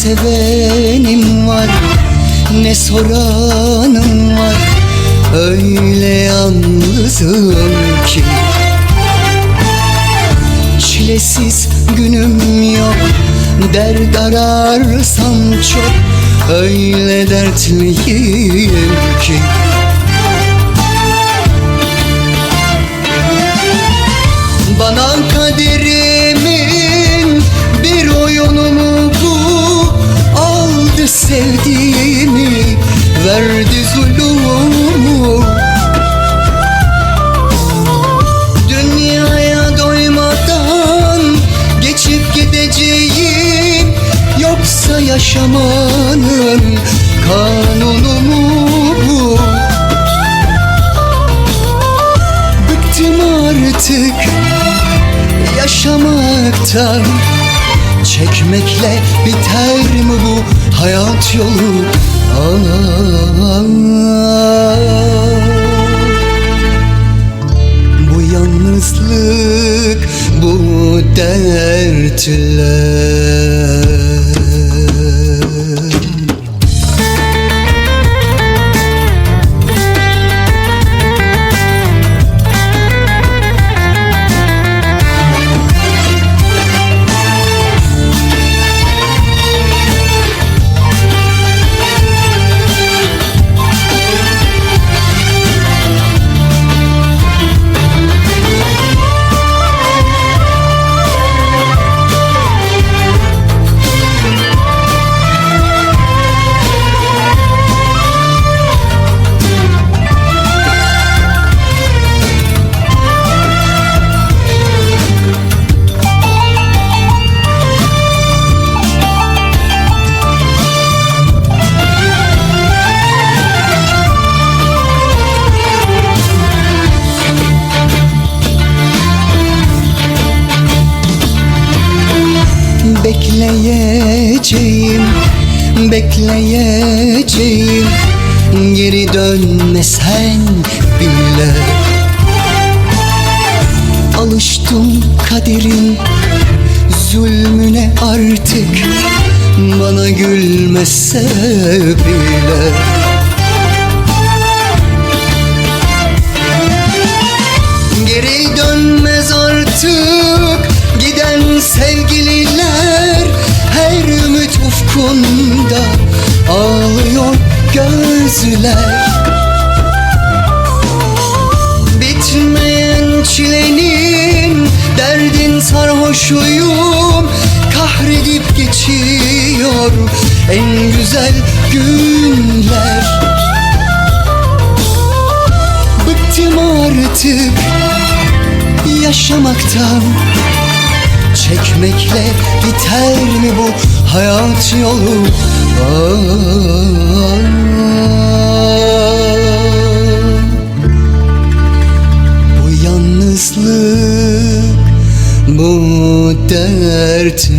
sevenim var ne soranım var. Öyle yalnızım ki. Çilesiz günüm yok Dert ararsam çok. Öyle dertliyim ki sevdiğimi verdi zulümü. Dünyaya doymadan geçip gideceğim Yoksa yaşamanın kanunu mu bu? Bıktım artık yaşamaktan. Çekmekle biter mi bu hayat yolu Ah, Bu yalnızlık bu dertler Bekleyeceğim, bekleyeceğim. Geri dönmesen bile. Alıştım kaderin zulmüne artık. Bana gülmese bile. Geri dönmez artık. Giden ümit ufkunda ağlıyor gözler. Bitmeyen çilenin derdin sarhoşuyum. Kahredip geçiyor en güzel günler. Bıktım artık yaşamaktan çekmekle biter mi bu hayat yolu? Aa, bu yalnızlık, bu dert.